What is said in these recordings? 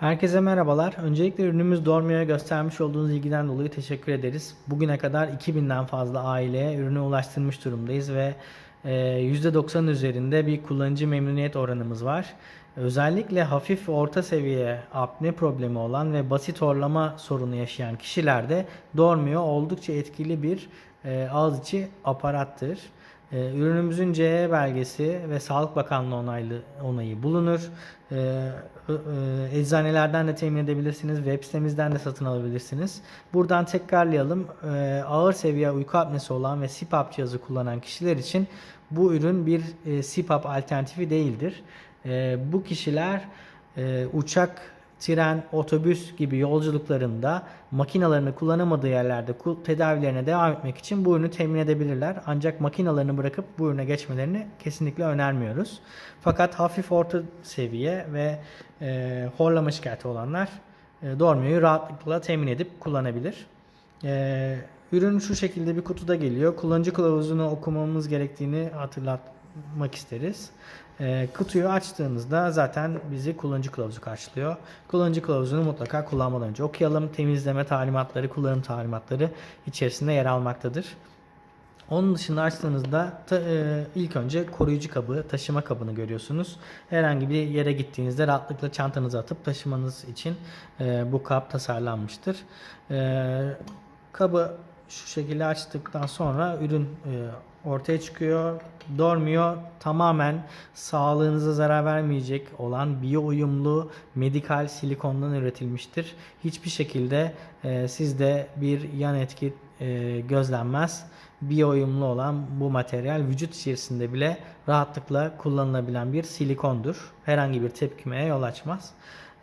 Herkese merhabalar. Öncelikle ürünümüz Dormio'ya göstermiş olduğunuz ilgiden dolayı teşekkür ederiz. Bugüne kadar 2000'den fazla aileye ürünü ulaştırmış durumdayız ve e, %90 üzerinde bir kullanıcı memnuniyet oranımız var. Özellikle hafif orta seviye apne problemi olan ve basit horlama sorunu yaşayan kişilerde Dormio oldukça etkili bir e, ağız içi aparattır. E, ürünümüzün CE belgesi ve Sağlık Bakanlığı onaylı onayı bulunur. E, e, eczanelerden de temin edebilirsiniz. Web sitemizden de satın alabilirsiniz. Buradan tekrarlayalım. E, ağır seviye uyku apnesi olan ve CPAP cihazı kullanan kişiler için bu ürün bir e, CPAP alternatifi değildir. Bu kişiler e, uçak tren, otobüs gibi yolculuklarında makinalarını kullanamadığı yerlerde tedavilerine devam etmek için bu ürünü temin edebilirler. Ancak makinalarını bırakıp bu ürüne geçmelerini kesinlikle önermiyoruz. Fakat hafif orta seviye ve e, horlama şikayeti olanlar e, Dormio'yu rahatlıkla temin edip kullanabilir. E, ürün şu şekilde bir kutuda geliyor. Kullanıcı kılavuzunu okumamız gerektiğini hatırlatmak isteriz. E, kutuyu açtığınızda zaten bizi kullanıcı kılavuzu karşılıyor. Kullanıcı kılavuzunu mutlaka kullanmadan önce okuyalım. Temizleme talimatları, kullanım talimatları içerisinde yer almaktadır. Onun dışında açtığınızda ta- e, ilk önce koruyucu kabı, taşıma kabını görüyorsunuz. Herhangi bir yere gittiğinizde rahatlıkla çantanıza atıp taşımanız için e, bu kap tasarlanmıştır. E, kabı şu şekilde açtıktan sonra ürün e, ortaya çıkıyor. Dormio tamamen sağlığınıza zarar vermeyecek olan biyo uyumlu medikal silikondan üretilmiştir. Hiçbir şekilde e, sizde bir yan etki e, gözlenmez. Biyo uyumlu olan bu materyal vücut içerisinde bile rahatlıkla kullanılabilen bir silikondur. Herhangi bir tepkimeye yol açmaz.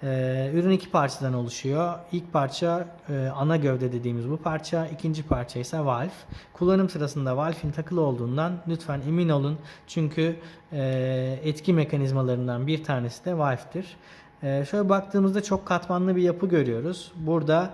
Ee, ürün iki parçadan oluşuyor. İlk parça e, ana gövde dediğimiz bu parça. İkinci parça ise valve. Kullanım sırasında valve'in takılı olduğundan lütfen emin olun. Çünkü e, etki mekanizmalarından bir tanesi de valve'tir. E, şöyle baktığımızda çok katmanlı bir yapı görüyoruz. Burada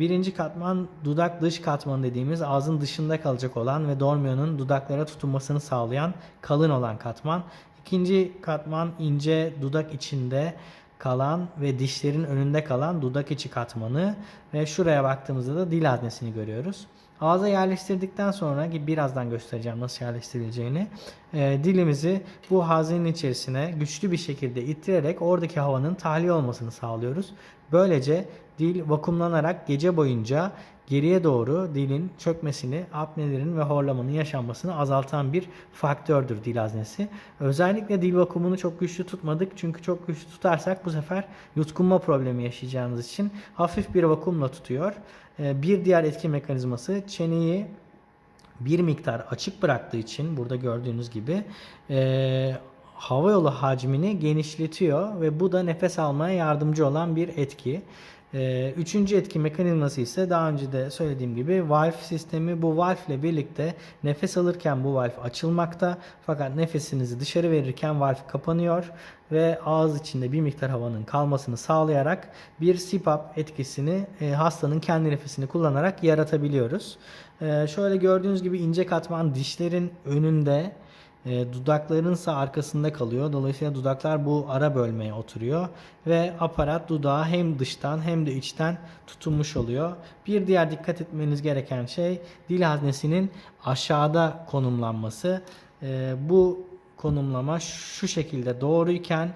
birinci katman dudak dış katmanı dediğimiz ağzın dışında kalacak olan ve Dormio'nun dudaklara tutunmasını sağlayan kalın olan katman. İkinci katman ince dudak içinde kalan ve dişlerin önünde kalan dudak içi katmanı ve şuraya baktığımızda da dil haznesini görüyoruz. Ağza yerleştirdikten sonra ki birazdan göstereceğim nasıl yerleştirileceğini e, dilimizi bu haznenin içerisine güçlü bir şekilde ittirerek oradaki havanın tahliye olmasını sağlıyoruz. Böylece dil vakumlanarak gece boyunca geriye doğru dilin çökmesini, apnelerin ve horlamanın yaşanmasını azaltan bir faktördür dil haznesi. Özellikle dil vakumunu çok güçlü tutmadık çünkü çok güçlü tutarsak bu sefer yutkunma problemi yaşayacağınız için hafif bir vakumla tutuyor. Ee, Bir diğer etki mekanizması çeneyi bir miktar açık bıraktığı için burada gördüğünüz gibi e, hava yolu hacmini genişletiyor ve bu da nefes almaya yardımcı olan bir etki. E, üçüncü etki mekanizması ise daha önce de söylediğim gibi valve sistemi. Bu valve ile birlikte nefes alırken bu valve açılmakta fakat nefesinizi dışarı verirken valve kapanıyor ve ağız içinde bir miktar havanın kalmasını sağlayarak bir CPAP etkisini e, hastanın kendi nefesini kullanarak yaratabiliyoruz. E, şöyle gördüğünüz gibi ince katman dişlerin önünde e, dudakların ise arkasında kalıyor. Dolayısıyla dudaklar bu ara bölmeye oturuyor ve aparat dudağı hem dıştan hem de içten tutunmuş oluyor. Bir diğer dikkat etmeniz gereken şey dil haznesinin aşağıda konumlanması. E, bu konumlama şu şekilde doğruyken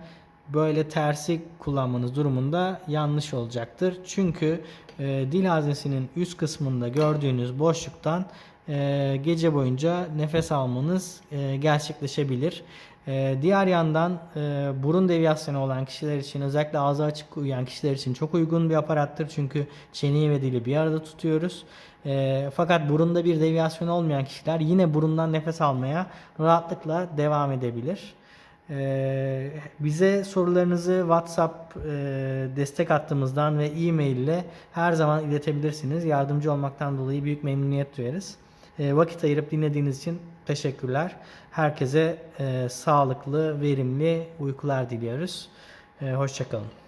böyle tersi kullanmanız durumunda yanlış olacaktır. Çünkü e, dil haznesinin üst kısmında gördüğünüz boşluktan e, gece boyunca nefes almanız e, gerçekleşebilir. E, diğer yandan e, burun deviyasyonu olan kişiler için özellikle ağzı açık uyuyan kişiler için çok uygun bir aparattır. Çünkü çeneyi ve dili bir arada tutuyoruz. E, fakat burunda bir deviyasyon olmayan kişiler yine burundan nefes almaya rahatlıkla devam edebilir. Ee, bize sorularınızı WhatsApp e, destek hattımızdan ve e-mail ile her zaman iletebilirsiniz. Yardımcı olmaktan dolayı büyük memnuniyet duyarız. Ee, vakit ayırıp dinlediğiniz için teşekkürler. Herkese e, sağlıklı, verimli uykular diliyoruz. E, hoşçakalın.